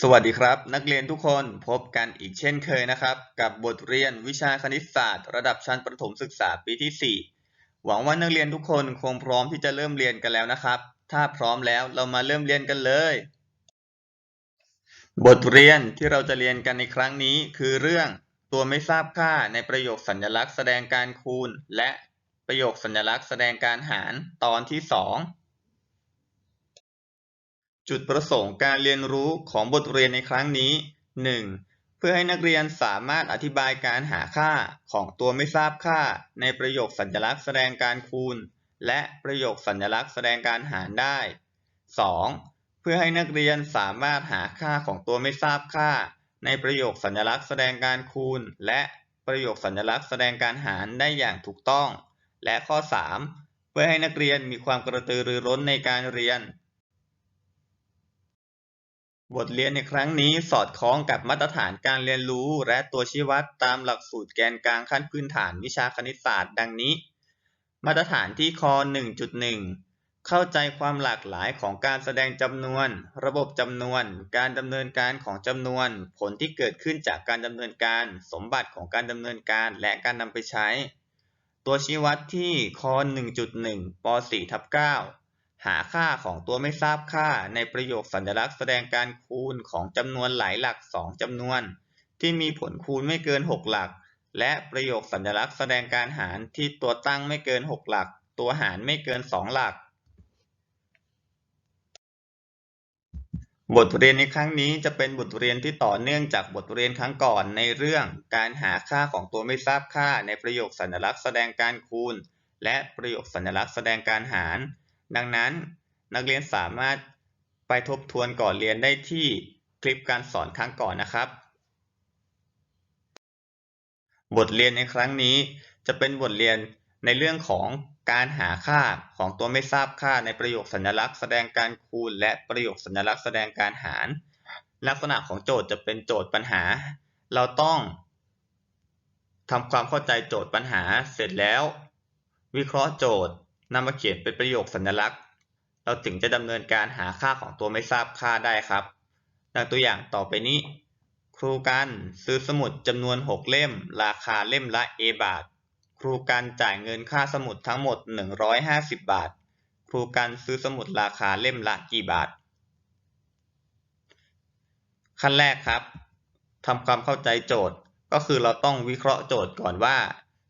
สวัสดีครับ นักเรียนทุกคนพบกันอีกเช่นเคยนะครับ กับบทเรียนวิชาคณิตศาสตร์ ระดับชั้นประถมศึกษาปีที่ 4 หวังว่านักเรียนทุกคนคงพร้อมที่จะเริ่มเรียนกันแล้วนะครับ ถ้าพร้อมแล้วเรามาเริ่มเรียนกันเลย บทเรียนที่เราจะเรียนกันในครั้งนี้คือเรื่องตัวไม่ทราบค่าในประโยคสัญลักษณ์แสดงการคูณ และประโยคสัญลักษณ์แสดงการหารตอนที่ 2 จุดประสงค์การเรียนรู้ของบทเรียนในครั้งนี้ 1. เพื่อให้นักเรียนสามารถอธิบายการหาค่าของตัวไม่ทราบค่า ในประโยคสัญลักษณ์แสดงการคูณ และประโยคสัญลักษณ์แสดงการหารได้ 2. เพื่อให้นักเรียนสามารถหาค่าของตัวไม่ทราบค่า ในประโยคสัญลักษณ์แสดงการคูณ และประโยคสัญลักษณ์แสดงการหารได้อย่างถูกต้อง และข้อ 3. เพื่อให้นักเรียนมีความกระตือรือร้นในการเรียน บทเรียนในครั้งนี้สอดคล้องกับมาตรฐานการเรียนรู้และตัวชี้วัดตามหลักสูตรแกนกลางขั้นพื้นฐานวิชาคณิตศาสตร์ ดังนี้ มาตรฐานที่ค1.1 เข้าใจความหลากหลายของการแสดงจำนวน ระบบจำนวน การดำเนินการของจำนวน ผลที่เกิดขึ้นจากการดำเนินการ สมบัติของการดำเนินการและการนำไปใช้ ตัวชี้วัดที่ค1.1ป .4 ทับ9 หาค่าของตัวไม่ทราบค่าในประโยคสัญลักษณ์แสดงการคูณของจำนวนหลายหลัก 2จำนวน ที่มีผลคูณไม่เกิน 6 หลัก และประโยคสัญลักษณ์แสดงการหารที่ตัวตั้งไม่เกิน 6 หลัก ตัวหารไม่เกิน 2 หลัก บทเรียนในครั้งนี้จะเป็นบทเรียนที่ต่อเนื่องจากบทเรียนครั้งก่อนในเรื่อง การหาค่าของตัวไม่ทราบค่าในประโยคสัญลักษณ์แสดงการคูณ และประโยคสัญลักษณ์แสดงการหาร ดังนั้นนักเรียนสามารถไปทบทวนก่อนเรียนได้ที่คลิปการสอนครั้งก่อนนะครับ บทเรียนในครั้งนี้จะเป็นบทเรียนในเรื่องของการหาค่าของตัวไม่ทราบค่าในประโยคสัญลักษณ์แสดงการคูณ และประโยคสัญลักษณ์แสดงการหาร ลักษณะของโจทย์จะเป็นโจทย์ปัญหา เราต้องทำความเข้าใจโจทย์ปัญหาเสร็จแล้ว วิเคราะห์โจทย์ นำมาเขียนเป็นประโยคสัญลักษณ์ เราถึงจะดำเนินการหาค่าของตัวไม่ทราบค่าได้ครับ ดังตัวอย่างต่อไปนี้ ครูกันซื้อสมุดจำนวน 6 เล่ม ราคาเล่มละ A บาท ครูกันจ่ายเงินค่าสมุดทั้งหมด 150 บาท ครูกันซื้อสมุดราคาเล่มละกี่บาท ขั้นแรกครับทำความเข้าใจโจทย์ก็คือเราต้องวิเคราะห์โจทย์ก่อนว่า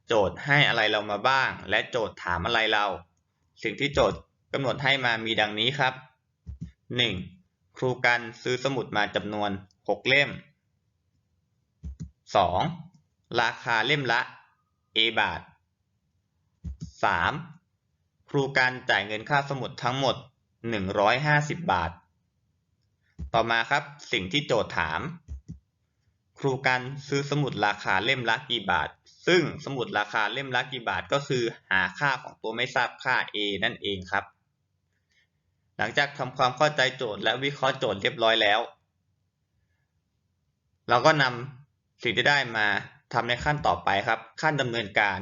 โจทย์ให้อะไรเรามาบ้าง และโจทย์ถามอะไรเรา สิ่งที่โจทย์กำหนดให้มามีดังนี้ครับ 1. ครูกันซื้อสมุดมาจำนวน 6 เล่ม 2. ราคาเล่มละ A บาท 3. ครูกันจ่ายเงินค่าสมุดทั้งหมด 150 บาท ต่อมาครับสิ่งที่โจทย์ถาม รูกันซื้อสมุดราคาเล่มละกี่บาท ซึ่งสมุดราคาเล่มละกี่บาทก็คือหาค่าของตัวไม่ทราบค่า a นั่นเองครับ หลังจากทำความเข้าใจโจทย์และวิเคราะห์โจทย์เรียบร้อยแล้ว เราก็นำสิ่งที่ได้มาทำในขั้นต่อไปครับ ขั้นดำเนินการ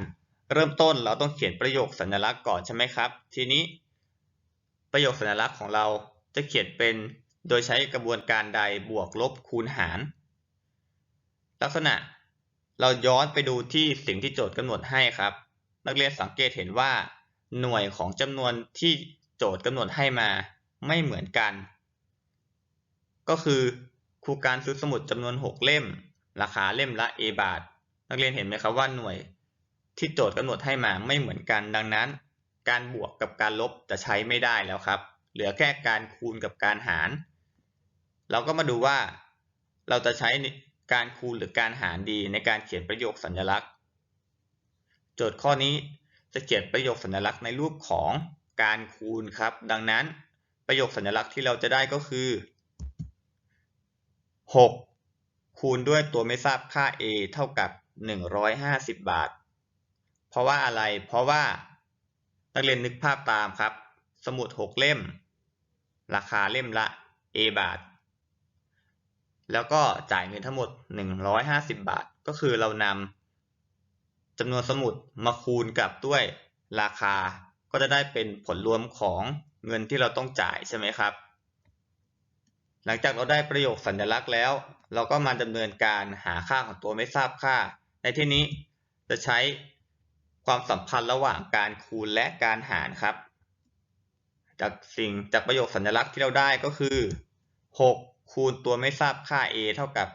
เริ่มต้นเราต้องเขียนประโยคสัญลักษณ์ก่อนใช่ไหมครับ ทีนี้ ประโยคสัญลักษณ์ของเราจะเขียนเป็นโดยใช้กระบวนการใดบวกลบคูณหาร ลักษณะเราย้อนไปดูที่สิ่งที่โจทย์กำหนดให้ครับ นักเรียนสังเกตเห็นว่า หน่วยของจำนวนที่โจทย์กำหนดให้มาไม่เหมือนกัน ก็คือครูการซื้อสมุดจำนวน 6 เล่ม ราคาเล่มละ A บาท นักเรียนเห็นไหมครับว่าหน่วยที่โจทย์กำหนดให้มาไม่เหมือนกัน ดังนั้น การบวกกับการลบจะใช้ไม่ได้แล้วครับ เหลือแค่การคูณกับการหาร เราก็มาดูว่าเราจะใช้ การคูณหรือการหารดีในการเขียนประโยคสัญลักษณ์ โจทย์ข้อนี้จะเขียนประโยคสัญลักษณ์ในรูปของการคูณครับ ดังนั้นประโยคสัญลักษณ์ที่เราจะได้ก็คือ 6 คูณด้วยตัวไม่ทราบค่า a เท่ากับ 150 บาท เพราะว่าอะไร เพราะว่านักเรียนนึกภาพตามครับ สมุด 6 เล่ม ราคาเล่มละ a บาท แล้วก็จ่ายเงินทั้งหมด 150 บาท ก็คือเรานำจำนวนสมุดมาคูณกับด้วยราคา ก็จะได้เป็นผลรวมของเงินที่เราต้องจ่ายใช่ไหมครับ หลังจากเราได้ประโยคสัญลักษณ์แล้ว เราก็มาดำเนินการหาค่าของตัวไม่ทราบค่า ในที่นี้จะใช้ความสัมพันธ์ระหว่างการคูณและการหารครับ จากสิ่งจากประโยคสัญลักษณ์ที่เราได้ก็คือ 6 คูณตัวไม่ทราบค่า a เท่ากับ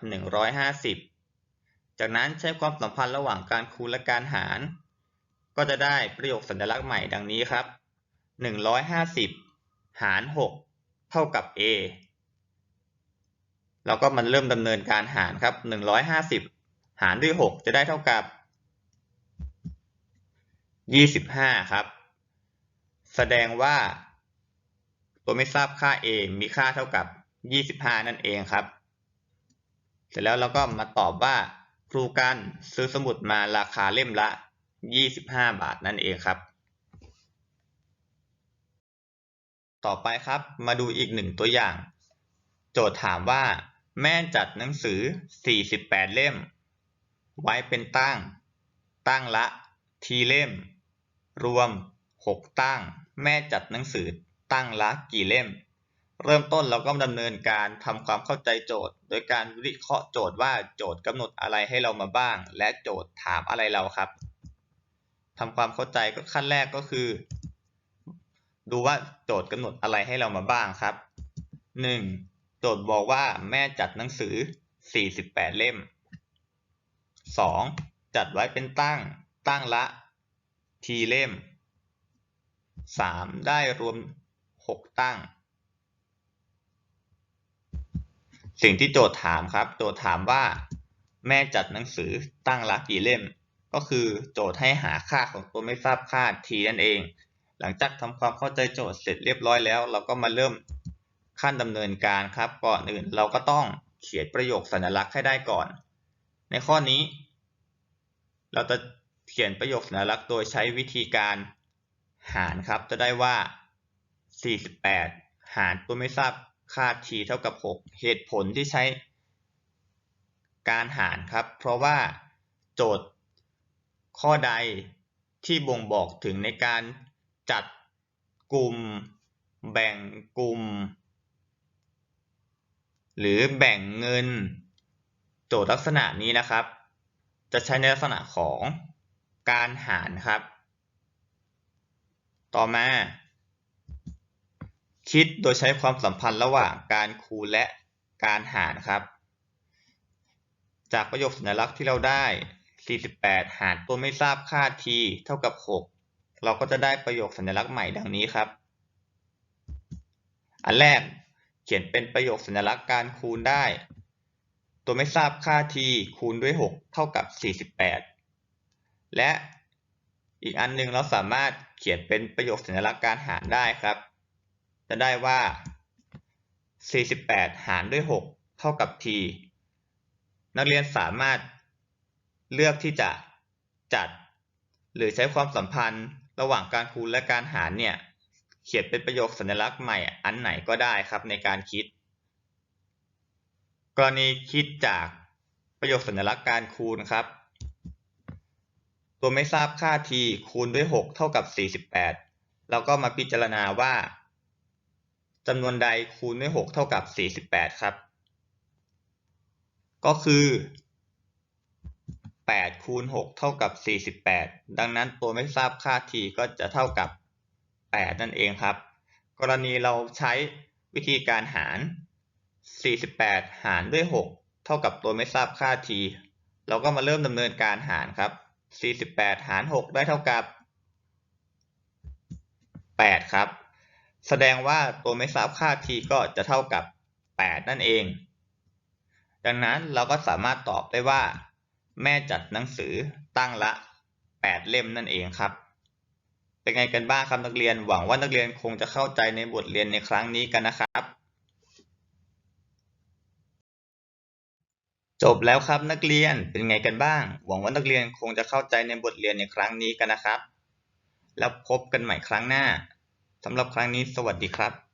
150 จากนั้นใช้ความสัมพันธ์ระหว่างการคูณและการหาร ก็จะได้ประโยคสัญลักษณ์ใหม่ดังนี้ครับ 150 หาร 6 เท่ากับ a เราก็มันเริ่มดำเนินการหารครับ 150 หารด้วย 6 จะได้เท่ากับ 25 ครับ แสดงว่า ตัวไม่ทราบค่า a มีค่าเท่ากับ 25 นั่นเองครับ เสร็จแล้วเราก็มาตอบว่าครูกันซื้อสมุดมาราคาเล่มละ 25 บาทนั่นเองครับ ต่อไปครับมาดูอีกหนึ่งตัวอย่าง โจทย์ถามว่า แม่จัดหนังสือ 48 เล่ม ไว้เป็นตั้ง ตั้งละ ทีเล่ม รวม 6 ตั้ง แม่จัดหนังสือตั้งละกี่เล่ม เริ่มต้นเราก็ดำเนินการทำความเข้าใจโจทย์ โดยการวิเคราะห์โจทย์ว่าโจทย์กำหนดอะไรให้เรามาบ้าง และโจทย์ถามอะไรเราครับทำความเข้าใจก็ขั้นแรกก็คือ ดูว่าโจทย์กำหนดอะไรให้เรามาบ้างครับ 1. โจทย์บอกว่าแม่จัดหนังสือ 48 เล่ม 2. จัดไว้เป็นตั้งตั้งละทีเล่ม 3. ได้รวม 6 ตั้ง สิ่งที่โจทย์ถามครับ โจทย์ถามว่า แม่จัดหนังสือตั้งละกี่เล่ม ก็คือโจทย์ให้หาค่าของตัวไม่ทราบค่า t นั่นเอง หลังจากทำความเข้าใจโจทย์เสร็จเรียบร้อยแล้ว เราก็มาเริ่มขั้นดำเนินการครับก่อนอื่นเราก็ต้องเขียนประโยคสัญลักษณ์ให้ได้ก่อน ในข้อนี้ เราจะเขียนประโยคสัญลักษณ์โดยใช้วิธีการหารครับ จะได้ว่า 48 หารตัวไม่ทราบ ค่า t เท่ากับ 6 เหตุผลที่ใช้การหารครับ เพราะว่าโจทย์ข้อใดที่บ่งบอกถึงในการจัดกลุ่ม แบ่งกลุ่ม หรือแบ่งเงิน โจทย์ลักษณะนี้นะครับ จะใช้ในลักษณะของการหารครับ ต่อมา คิดโดยใช้ความสัมพันธ์ระหว่างการคูณและการหารครับ จากประโยคสัญลักษณ์ที่เราได้ 48 หารตัวไม่ทราบค่า t เท่ากับ 6 เราก็จะได้ประโยคสัญลักษณ์ใหม่ดังนี้ครับ อันแรกเขียนเป็นประโยคสัญลักษณ์การคูณได้ ตัวไม่ทราบค่า t คูณด้วย 6 เท่ากับ 48 และอีกอันหนึงเราสามารถเขียนเป็นประโยคสัญลักษณ์การหารได้ครับ จะได้ว่า 48 หารด้วย 6 เท่ากับ t นักเรียนสามารถเลือกที่จะจัด หรือใช้ความสัมพันธ์ระหว่างการคูณและการหารเนี่ย เขียนเป็นประโยคสัญลักษณ์ใหม่อันไหนก็ได้ครับในการคิด กรณีคิดจากประโยคสัญลักษณ์การคูณครับ ตัวไม่ทราบค่า t คูณด้วย 6 เท่ากับ 48เราก็มาพิจารณาว่า จำนวนใดคูณด้วย 6 เท่ากับ 48 ครับ ก็คือ 8 คูณ 6 เท่ากับ 48 ดังนั้นตัวไม่ทราบค่า t ก็จะเท่ากับ 8 นั่นเองครับ กรณีเราใช้วิธีการหาร 48 หารด้วย 6 เท่ากับตัวไม่ทราบค่า t เราก็มาเริ่มดำเนินการหารครับ 48 หาร 6 ได้เท่ากับ 8 ครับ แสดงว่าตัวไม่ทราบค่า t ก็จะเท่ากับ 8 นั่นเอง ดังนั้นเราก็สามารถตอบได้ว่า แม่จัดหนังสือตั้งละ 8 เล่มนั่นเองครับ เป็นไงกันบ้างครับนักเรียนหวังว่านักเรียนคงจะเข้าใจในบทเรียนในครั้งนี้กันนะครับ จบแล้วครับนักเรียนเป็นไงกันบ้าง หวังว่านักเรียนคงจะเข้าใจในบทเรียนในครั้งนี้กันนะครับ แล้วพบกันใหม่ครั้งหน้า สำหรับครั้งนี้ สวัสดีครับ